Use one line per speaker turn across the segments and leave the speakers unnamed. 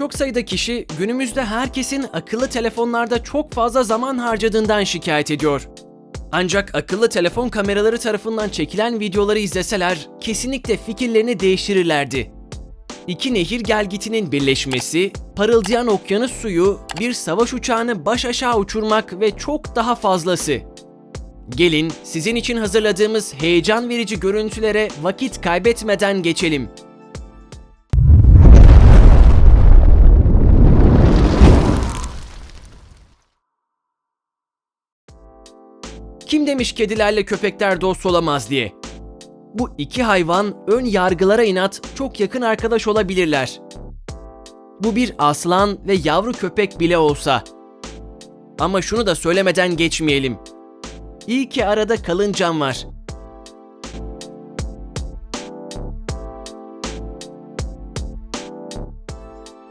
Çok sayıda kişi günümüzde herkesin akıllı telefonlarda çok fazla zaman harcadığından şikayet ediyor. Ancak akıllı telefon kameraları tarafından çekilen videoları izleseler kesinlikle fikirlerini değiştirirlerdi. İki nehir gelgitinin birleşmesi, parıldayan okyanus suyu, bir savaş uçağını baş aşağı uçurmak ve çok daha fazlası. Gelin sizin için hazırladığımız heyecan verici görüntülere vakit kaybetmeden geçelim. Kim demiş kedilerle köpekler dost olamaz diye? Bu iki hayvan ön yargılara inat çok yakın arkadaş olabilirler. Bu bir aslan ve yavru köpek bile olsa. Ama şunu da söylemeden geçmeyelim. İyi ki arada kalıncam var.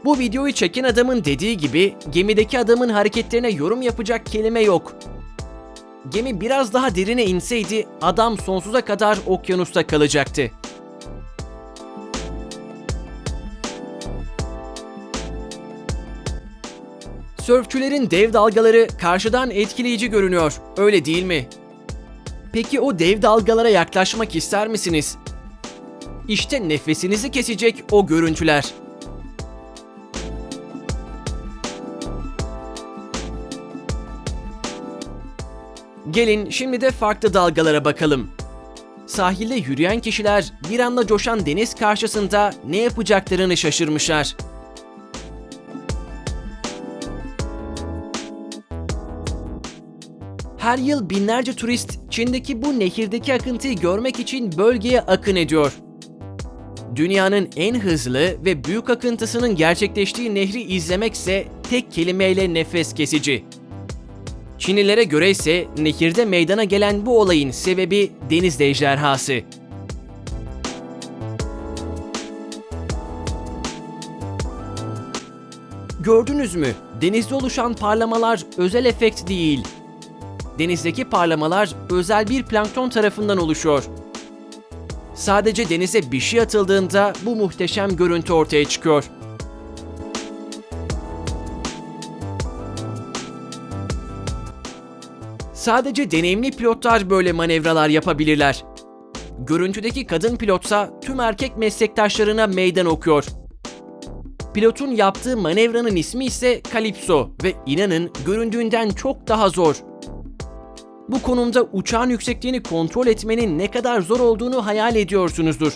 Bu videoyu çeken adamın dediği gibi gemideki adamın hareketlerine yorum yapacak kelime yok. Gemi biraz daha derine inseydi adam sonsuza kadar okyanusta kalacaktı. Sörfçülerin dev dalgaları karşıdan etkileyici görünüyor, öyle değil mi? Peki o dev dalgalara yaklaşmak ister misiniz? İşte nefesinizi kesecek o görüntüler. Gelin şimdi de farklı dalgalara bakalım. Sahilde yürüyen kişiler bir anda coşan deniz karşısında ne yapacaklarını şaşırmışlar. Her yıl binlerce turist Çin'deki bu nehirdeki akıntıyı görmek için bölgeye akın ediyor. Dünyanın en hızlı ve büyük akıntısının gerçekleştiği nehri izlemekse tek kelimeyle nefes kesici. Çinlilere göre ise nehirde meydana gelen bu olayın sebebi deniz ejderhası. Gördünüz mü? Denizde oluşan parlamalar özel efekt değil. Denizdeki parlamalar özel bir plankton tarafından oluşuyor. Sadece denize bir şey atıldığında bu muhteşem görüntü ortaya çıkıyor. Sadece deneyimli pilotlar böyle manevralar yapabilirler. Görüntüdeki kadın pilotsa tüm erkek meslektaşlarına meydan okuyor. Pilotun yaptığı manevranın ismi ise Calypso ve inanın göründüğünden çok daha zor. Bu konumda uçağın yüksekliğini kontrol etmenin ne kadar zor olduğunu hayal ediyorsunuzdur.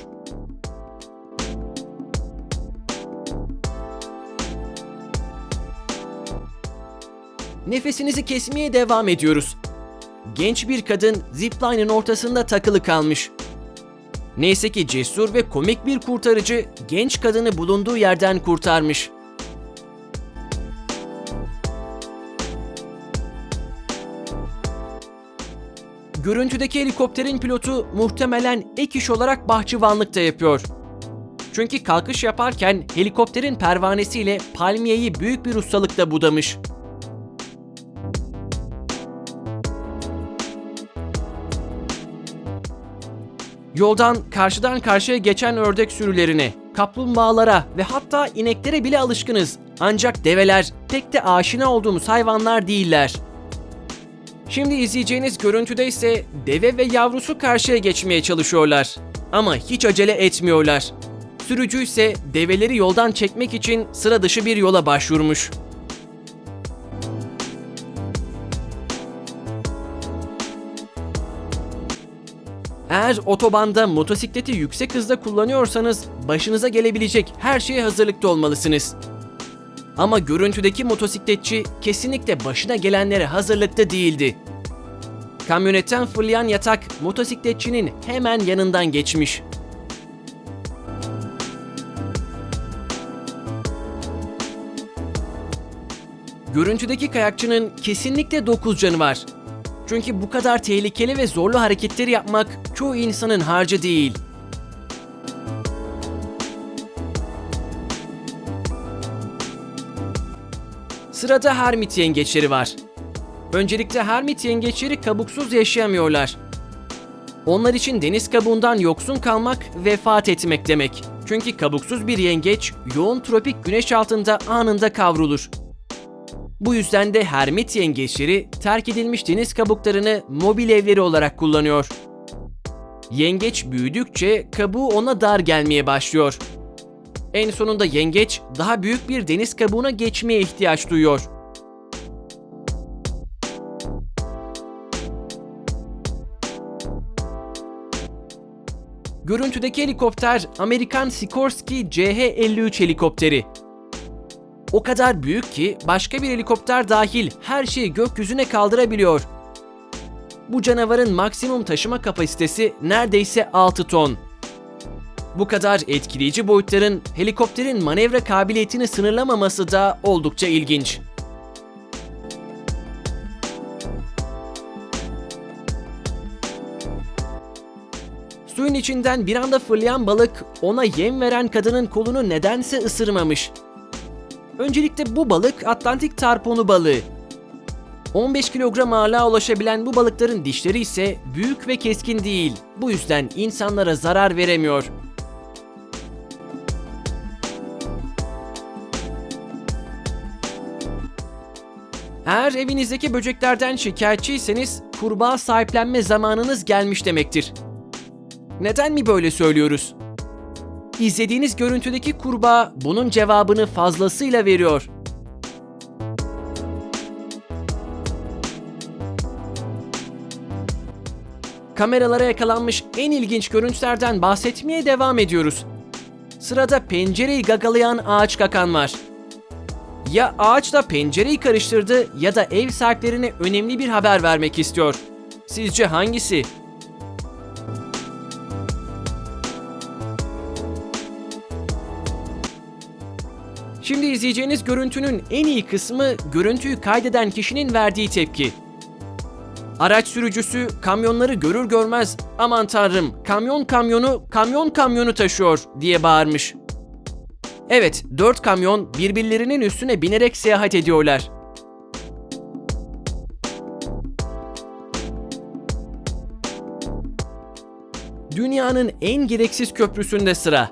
Nefesinizi kesmeye devam ediyoruz. Genç bir kadın zipline'ın ortasında takılı kalmış. Neyse ki cesur ve komik bir kurtarıcı genç kadını bulunduğu yerden kurtarmış. Görüntüdeki helikopterin pilotu muhtemelen ek iş olarak bahçıvanlık da yapıyor. Çünkü kalkış yaparken helikopterin pervanesiyle palmiyeyi büyük bir ustalıkla budamış. Yoldan karşıdan karşıya geçen ördek sürülerine, kaplumbağalara ve hatta ineklere bile alışkınız. Ancak develer pek de aşina olduğumuz hayvanlar değiller. Şimdi izleyeceğiniz görüntüde ise deve ve yavrusu karşıya geçmeye çalışıyorlar. Ama hiç acele etmiyorlar. Sürücü ise develeri yoldan çekmek için sıra dışı bir yola başvurmuş. Eğer otobanda motosikleti yüksek hızda kullanıyorsanız başınıza gelebilecek her şeye hazırlıklı olmalısınız. Ama görüntüdeki motosikletçi kesinlikle başına gelenlere hazırlıklı değildi. Kamyonetten fırlayan yatak motosikletçinin hemen yanından geçmiş. Görüntüdeki kayakçının kesinlikle 9 canı var. Çünkü bu kadar tehlikeli ve zorlu hareketleri yapmak çoğu insanın harcı değil. Sırada hermit yengeçleri var. Öncelikle hermit yengeçleri kabuksuz yaşayamıyorlar. Onlar için deniz kabuğundan yoksun kalmak vefat etmek demek. Çünkü kabuksuz bir yengeç yoğun tropik güneş altında anında kavrulur. Bu yüzden de hermit yengeçleri terk edilmiş deniz kabuklarını mobil evleri olarak kullanıyor. Yengeç büyüdükçe kabuğu ona dar gelmeye başlıyor. En sonunda yengeç daha büyük bir deniz kabuğuna geçmeye ihtiyaç duyuyor. Görüntüdeki helikopter Amerikan Sikorsky CH-53 helikopteri. O kadar büyük ki başka bir helikopter dahil her şeyi gökyüzüne kaldırabiliyor. Bu canavarın maksimum taşıma kapasitesi neredeyse 6 ton. Bu kadar etkileyici boyutların helikopterin manevra kabiliyetini sınırlamaması da oldukça ilginç. Suyun içinden bir anda fırlayan balık ona yem veren kadının kolunu nedense ısırmamış. Öncelikle bu balık Atlantik tarponu balığı. 15 kilogram ağırlığa ulaşabilen bu balıkların dişleri ise büyük ve keskin değil. Bu yüzden insanlara zarar veremiyor. Eğer evinizdeki böceklerden şikayetçiyseniz kurbağa sahiplenme zamanınız gelmiş demektir. Neden mi böyle söylüyoruz? İzlediğiniz görüntüdeki kurbağa bunun cevabını fazlasıyla veriyor. Kameralara yakalanmış en ilginç görüntülerden bahsetmeye devam ediyoruz. Sırada pencereyi gagalayan ağaç kakan var. Ya ağaçla pencereyi karıştırdı ya da ev sahiplerine önemli bir haber vermek istiyor. Sizce hangisi? Şimdi izleyeceğiniz görüntünün en iyi kısmı görüntüyü kaydeden kişinin verdiği tepki. Araç sürücüsü kamyonları görür görmez aman tanrım kamyon kamyonu kamyon kamyonu taşıyor diye bağırmış. Evet, dört kamyon birbirlerinin üstüne binerek seyahat ediyorlar. Dünyanın en gereksiz köprüsünde sıra.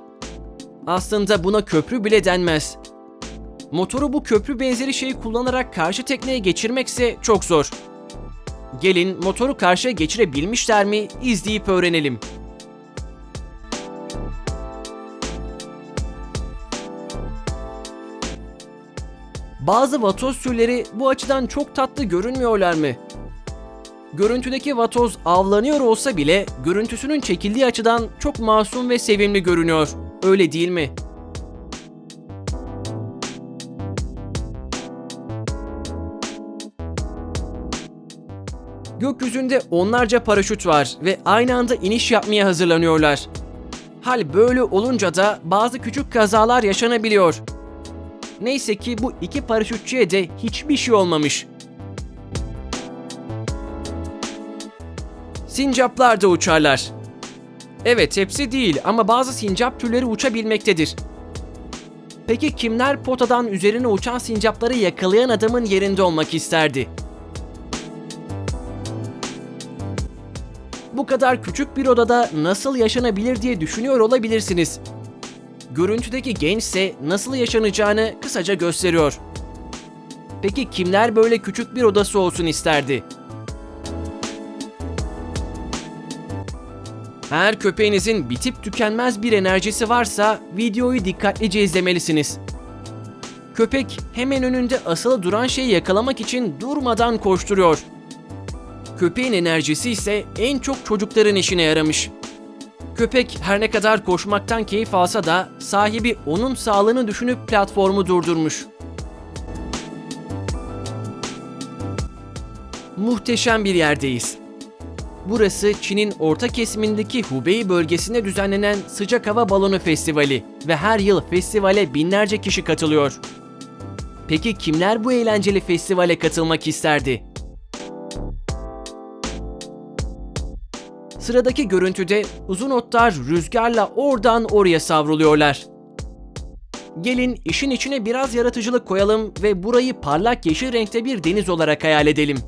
Aslında buna köprü bile denmez. Motoru bu köprü benzeri şeyi kullanarak karşı tekneye geçirmekse çok zor. Gelin motoru karşıya geçirebilmişler mi izleyip öğrenelim. Bazı vatoz türleri bu açıdan çok tatlı görünmüyorlar mı? Görüntüdeki vatoz avlanıyor olsa bile görüntüsünün çekildiği açıdan çok masum ve sevimli görünüyor. Öyle değil mi? Gökyüzünde onlarca paraşüt var ve aynı anda iniş yapmaya hazırlanıyorlar. Hal böyle olunca da bazı küçük kazalar yaşanabiliyor. Neyse ki bu iki paraşütçüye de hiçbir şey olmamış. Sincaplar da uçarlar. Evet hepsi değil ama bazı sincap türleri uçabilmektedir. Peki kimler potadan üzerine uçan sincapları yakalayan adamın yerinde olmak isterdi? Bu kadar küçük bir odada nasıl yaşanabilir diye düşünüyor olabilirsiniz. Görüntüdeki gençse nasıl yaşanacağını kısaca gösteriyor. Peki kimler böyle küçük bir odası olsun isterdi? Eğer köpeğinizin bitip tükenmez bir enerjisi varsa videoyu dikkatlice izlemelisiniz. Köpek hemen önünde asılı duran şeyi yakalamak için durmadan koşturuyor. Köpeğin enerjisi ise en çok çocukların işine yaramış. Köpek her ne kadar koşmaktan keyif alsa da sahibi onun sağlığını düşünüp platformu durdurmuş. Muhteşem bir yerdeyiz. Burası Çin'in orta kesimindeki Hubei bölgesinde düzenlenen Sıcak Hava Balonu Festivali ve her yıl festivale binlerce kişi katılıyor. Peki kimler bu eğlenceli festivale katılmak isterdi? Sıradaki görüntüde uzun otlar rüzgarla oradan oraya savruluyorlar. Gelin işin içine biraz yaratıcılık koyalım ve burayı parlak yeşil renkte bir deniz olarak hayal edelim.